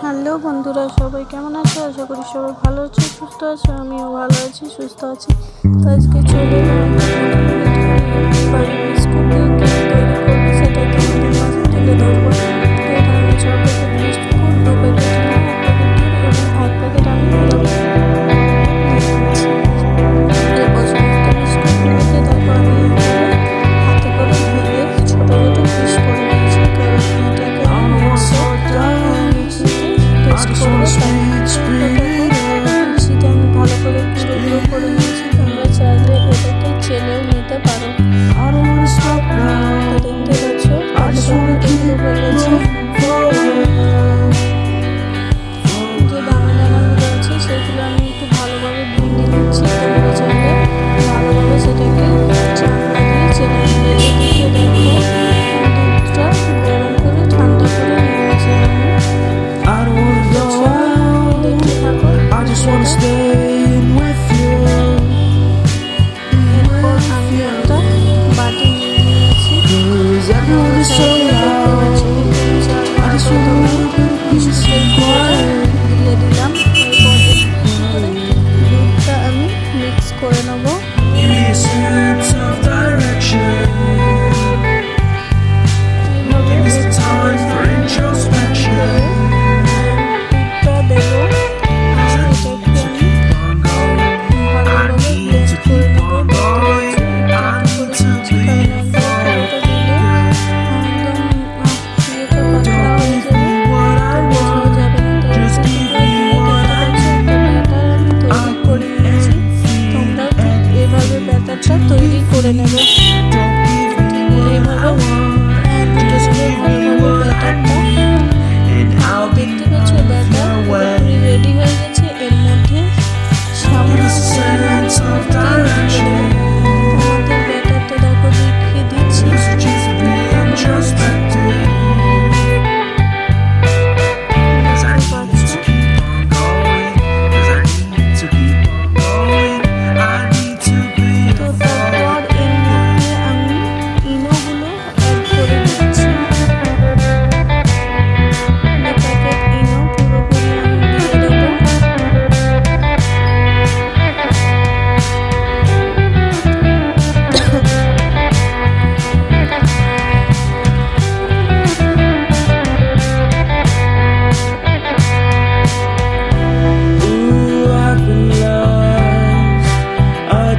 Hello বন্ধুরা, সবাই কেমন আছো? আশা করি সবাই ভালো আছো, সুস্থ আছো, আমিও ভালো আছি, সুস্থ আছি। তো আজকে চলে তৈরি করে নেবে।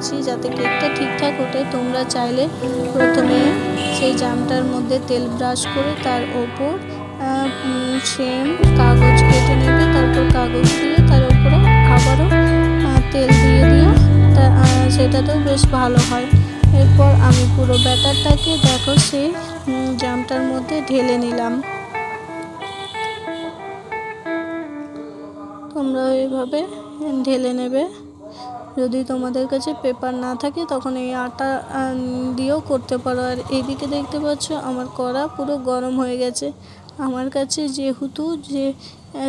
দিয়েছি যাতে কেকটা ঠিকঠাক ওঠে। তোমরা চাইলে প্রথমে সেই জামটার মধ্যে তেল ব্রাশ করে তার ওপর সেম কাগজ কেটে নেবে। তারপর কাগজ দিয়ে তার উপরে আবারও তেল দিয়ে দিও। সেটাতেও বেশ ভালো হয়। এরপর আমি পুরো ব্যাটারটাকে দেখো সেই জামটার মধ্যে ঢেলে নিলাম। তোমরা এইভাবে ঢেলে নেবে। যদি তোমাদের কাছে পেপার না থাকে, তখন এই আটা দিয়েও করতে পারো। আর এইদিকে দেখতে পাচ্ছ, আমার কড়া পুরো গরম হয়ে গেছে। আমার কাছে যেহেতু যে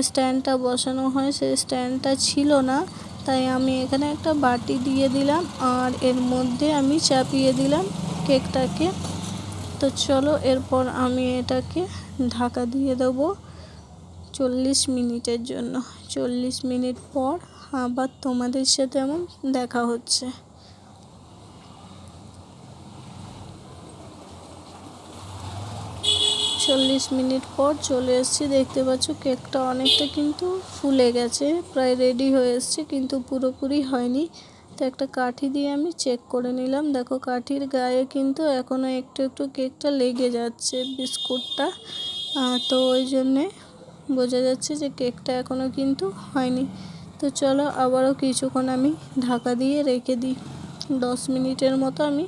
স্ট্যান্ডটা বসানো হয় সেই স্ট্যান্ডটা ছিল না, তাই আমি এখানে একটা বাটি দিয়ে দিলাম, আর এর মধ্যে আমি চাপিয়ে দিলাম কেকটাকে। তো চলো, এরপর আমি এটাকে ঢাকা দিয়ে দেবো চল্লিশ মিনিটের জন্য। চল্লিশ মিনিট পর আবার তোমাদের সাথে আমার দেখা হচ্ছে। চল্লিশ মিনিট পর চলে এসেছি, দেখতে পাচ্ছ কেকটা অনেকটা কিন্তু ফুলে গেছে, প্রায় রেডি হয়ে এসছে, কিন্তু পুরোপুরি হয়নি। তো একটা কাঠি দিয়ে আমি চেক করে নিলাম। দেখো কাঠির গায়ে কিন্তু এখনও একটু একটু কেকটা লেগে যাচ্ছে, বিস্কুটটা। তো ওই জন্যে বোঝা যাচ্ছে যে কেকটা এখনও কিন্তু হয়নি। তো চলো আবারও কিছুক্ষণ আমি ঢাকা দিয়ে রেখে দিই। দশ মিনিটের মতো আমি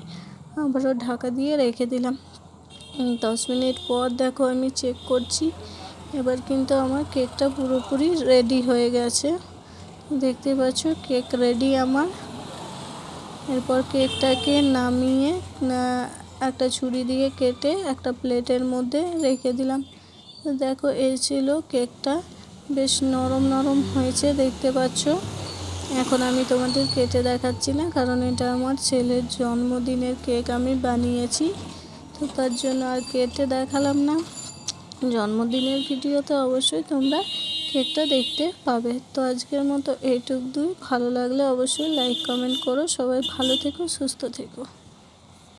আবারও ঢাকা দিয়ে রেখে দিলাম। দশ মিনিট পর দেখো আমি চেক করছি। এবার কিন্তু আমার কেকটা পুরোপুরি রেডি হয়ে গেছে। দেখতে পাচ্ছ কেক রেডি আমার। এরপর কেকটাকে নামিয়ে একটা ছুরি দিয়ে কেটে একটা প্লেটের মধ্যে রেখে দিলাম। দেখো এই ছিল কেকটা বেশ নরম নরম হয়েছে, দেখতে পাচ্ছ। এখন আমি তোমাদের কেটে দেখাচ্ছি না, কারণ এটা আমার ছেলের জন্মদিনের কেক আমি বানিয়েছি। তো তার জন্য আর কেটে দেখালাম না। জন্মদিনের ভিডিওতে অবশ্যই তোমরা কেকটা দেখতে পাবে। তো আজকের মতো এইটুক দুই। ভালো লাগলে অবশ্যই লাইক, কমেন্ট করো। সবাই ভালো থেকো, সুস্থ থেকো।